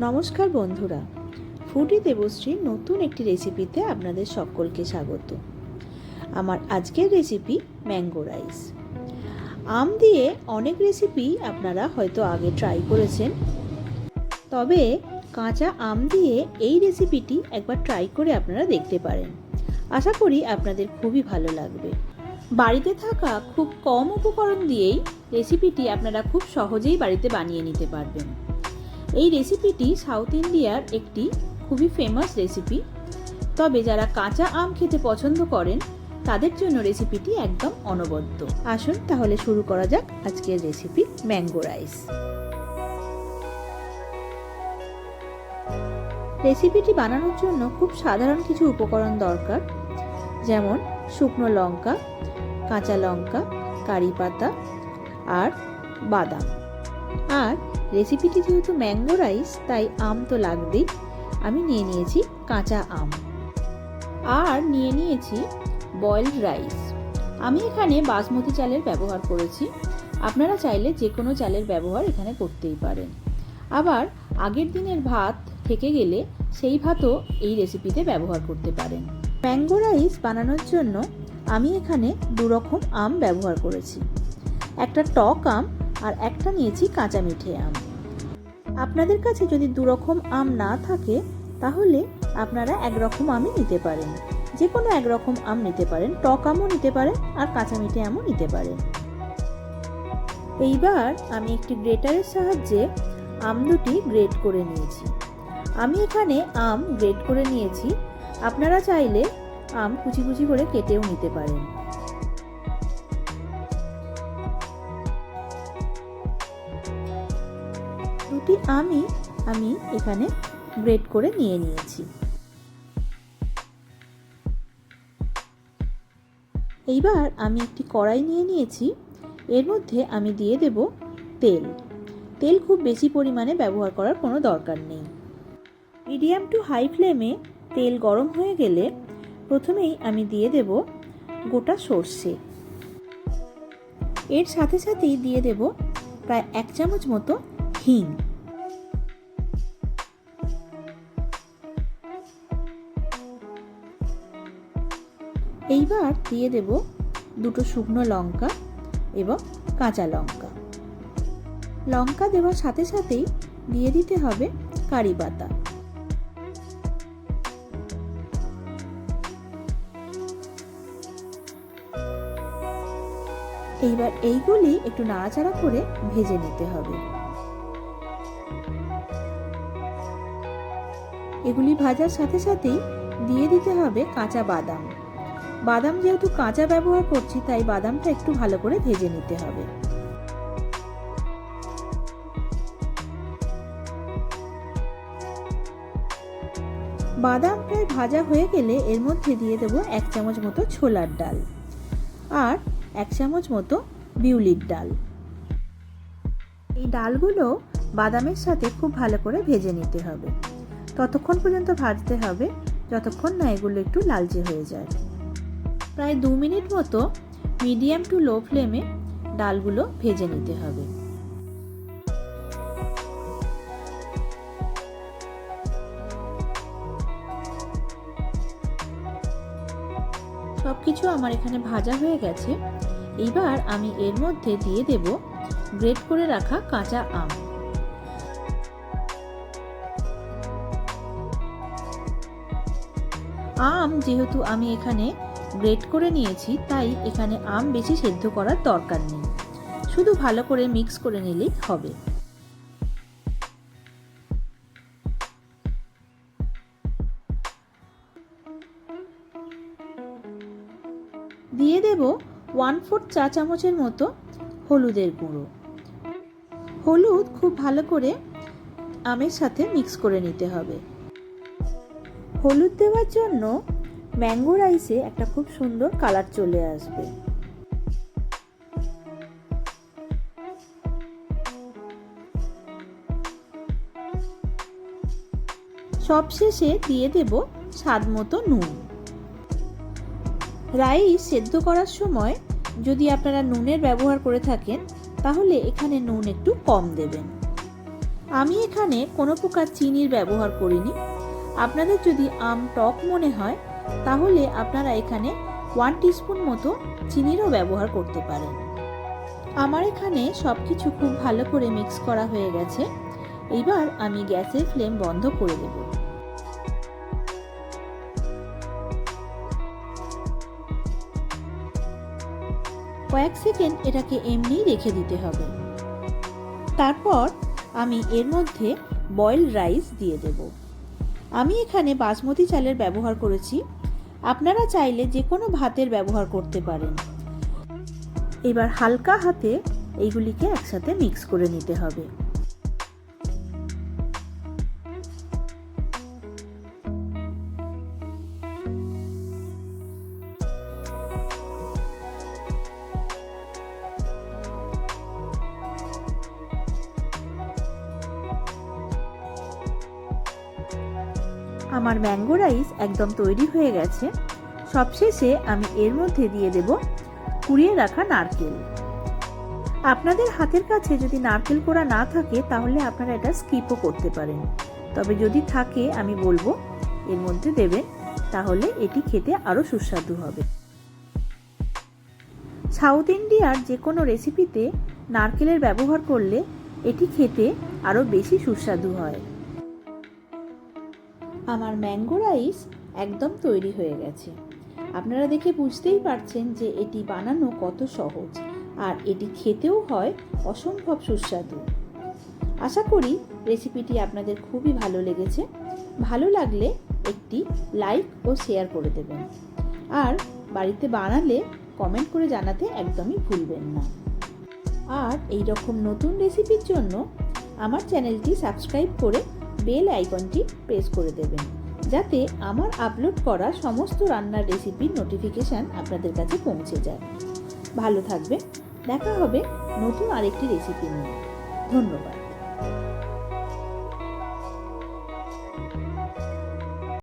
নমস্কার বন্ধুরা ফুডি দেবশ্রীর নতুন একটি রেসিপিতে আপনাদের সকলকে স্বাগত। আমার আজকের রেসিপি ম্যাঙ্গো রাইস। আম দিয়ে অনেক রেসিপি আপনারা হয়তো আগে ট্রাই করেছেন। তবে কাঁচা আম দিয়ে এই রেসিপিটি একবার ট্রাই করে আপনারা দেখতে পারেন। আশা করি আপনাদের খুবই ভালো লাগবে। বাড়িতে থাকা খুব কম উপকরণ দিয়েই রেসিপিটি আপনারা খুব সহজেই বাড়িতে বানিয়ে নিতে পারবেন। এই রেসিপিটি সাউথ ইন্ডিয়ার একটি খুবই ফেমাস রেসিপি তবে যারা কাঁচা আম খেতে পছন্দ করেন, তাদের জন্য রেসিপিটি একদম অনবদ্য। আসুন তাহলে শুরু করা যাক আজকের রেসিপি ম্যাঙ্গো রাইস রেসিপিটি বানানোর জন্য খুব সাধারণ কিছু উপকরণ দরকার। যেমন, শুকনো লঙ্কা, কাঁচা লঙ্কা, কারি পাতা আর বাদাম। আর রেসিপিটি যেহেতু ম্যাঙ্গো রাইস তাই আম তো লাগবেই। আমি নিয়ে নিয়েছি কাঁচা আম। আর নিয়ে নিয়েছি বয়েলড রাইস আমি এখানে বাসমতি চালের ব্যবহার করেছি। আপনারা চাইলে যে কোনো চালের ব্যবহার এখানে করতেই পারেন। আবার আগের দিনের ভাত থেকে গেলে সেই ভাতও এই রেসিপিতে ব্যবহার করতে পারেন। ম্যাঙ্গো রাইস বানানোর জন্য আমি এখানে দুরকম আম ব্যবহার করেছি। একটা টক আম আর একটা নিয়েছি কাঁচা মিঠে আম। আপনাদের কাছে যদি দুরকম আম না থাকে, তাহলে আপনারা একরকম আমই নিতে পারেন। যে কোনো একরকম আম নিতে পারেন, টক আমও নিতে পারেন আর কাঁচা মিঠে আমও নিতে পারেন। এইবার আমি একটি গ্রেটারের সাহায্যে আম দুটি গ্রেট করে নিয়েছি। আমি এখানে আম গ্রেট করে নিয়েছি। আপনারা চাইলে আম কুচি কুচি করে কেটেও নিতে পারেন। আমি আমি এখানে গ্রেট করে নিয়ে নিয়েছি। এইবার আমি একটি কড়াই নিয়ে নিয়েছি। এর মধ্যে আমি দিয়ে দেব তেল। তেল খুব বেশি পরিমাণে ব্যবহার করার কোনো দরকার নেই। মিডিয়াম টু হাই ফ্লেমে তেল গরম হয়ে গেলে প্রথমেই আমি দিয়ে দেব গোটা সর্ষে। এর সাথে সাথেই দিয়ে দেব প্রায় এক চামচ মতো হিং। এইবার দিয়ে দেব দুটো শুকনো লঙ্কা এবং কাঁচা লঙ্কা। লঙ্কা দেওয়ার সাথে সাথেই দিয়ে দিতে হবে কারি পাতা। এইবার এইগুলি একটু নাড়াচাড়া করে ভেজে নিতে হবে। এগুলি ভাজার সাথে সাথেই দিয়ে দিতে হবে কাঁচা বাদাম। বাদাম যেহেতু কাঁচা ব্যবহার করছি, তাই বাদামটা একটু ভালো করে ভেজে নিতে হবে। বাদাম প্রায় ভাজা হয়ে গেলে এর মধ্যে দিয়ে দেবো এক চামচ মতো ছোলার ডাল আর এক চামচ মতো বিউলির ডাল। এই ডালগুলো বাদামের সাথে খুব ভালো করে ভেজে নিতে হবে। ততক্ষণ পর্যন্ত ভাজতে হবে, যতক্ষণ না এগুলো একটু লালচে হয়ে যায়। প্রায় দু মিনিট মতো মিডিয়াম টু লো ফ্লেমে ডালগুলো ভেজে নিতে হবে। সব কিছু আমার এখানে ভাজা হয়ে গেছে। এইবার আমি এর মধ্যে দিয়ে দেব গ্রেট করে রাখা কাঁচা আম। আম যেহেতু আমি এখানে গ্রেট করে নিয়েছি, তাই এখানে আম বেশি সেদ্ধ করার দরকার নেই। শুধু ভালো করে মিক্স করে নিলেই হবে। দিয়ে দেব ওয়ান ফোর্থ চা চামচের মতো হলুদের গুঁড়ো। হলুদ খুব ভালো করে আমের সাথে মিক্স করে নিতে হবে। হলুদ দেওয়ার জন্য ম্যাঙ্গো রাইসে একটা খুব সুন্দর কালার চলে আসবে। সবশেষে দিয়ে দেব স্বাদ মতো নুন। রাইস সেদ্ধ করার সময় যদি আপনারা নুনের ব্যবহার করে থাকেন, তাহলে এখানে নুন একটু কম দেবেন। আমি এখানে কোনো প্রকার চিনির ব্যবহার করিনি। আপনাদের যদি আম টক মনে হয় তাহলে আপনারা এখানে ওয়ান টিস্পুন মতো চিনিরও ব্যবহার করতে পারেন। আমার এখানে সব কিছু খুব ভালো করে মিক্স করা হয়ে গেছে। এবার আমি গ্যাসের ফ্লেম বন্ধ করে দেব। কয়েক সেকেন্ড এটাকে এমনিই রেখে দিতে হবে। তারপর আমি এর মধ্যে বয়েল রাইস দিয়ে দেব। আমি এখানে বাসমতি চালের ব্যবহার করেছি। আপনারা চাইলে যে কোনো ভাতের ব্যবহার করতে পারেন। এবার হালকা হাতে এইগুলিকে একসাথে মিক্স করে নিতে হবে। আমার ম্যাঙ্গো রাইস একদম তৈরি হয়ে গেছে। সবশেষে আমি এর মধ্যে দিয়ে দেব কুড়িয়ে রাখা নারকেল। আপনাদের হাতের কাছে যদি নারকেল কোড়া না থাকে, তাহলে আপনারা এটা স্কিপও করতে পারেন। তবে যদি থাকে, আমি বলব, এর মধ্যে দেবেন, তাহলে এটি খেতে আরও সুস্বাদু হবে। সাউথ ইন্ডিয়ার যে কোনো রেসিপিতে নারকেলের ব্যবহার করলে এটি খেতে আরও বেশি সুস্বাদু হয়। আমার ম্যাঙ্গো রাইস একদম তৈরি হয়ে গেছে। আপনারা দেখে বুঝতেই পারছেন যে এটি বানানো কত সহজ, আর এটি খেতেও হয় অসম্ভব সুস্বাদু। আশা করি রেসিপিটি আপনাদের খুবই ভালো লেগেছে। ভালো লাগলে একটি লাইক ও শেয়ার করে দেবেন। আর বাড়িতে বানালে কমেন্ট করে জানাতে একদমই ভুলবেন না। আর এই রকম নতুন রেসিপির জন্য আমার চ্যানেলটি সাবস্ক্রাইব করে বেল আইকনটি প্রেস করে দেবেন, যাতে আমার আপলোড করা সমস্ত রান্নার রেসিপির নোটিফিকেশান আপনাদের কাছে পৌঁছে যায়। ভালো থাকবে দেখা হবে নতুন আরেকটি রেসিপি নিয়ে। ধন্যবাদ।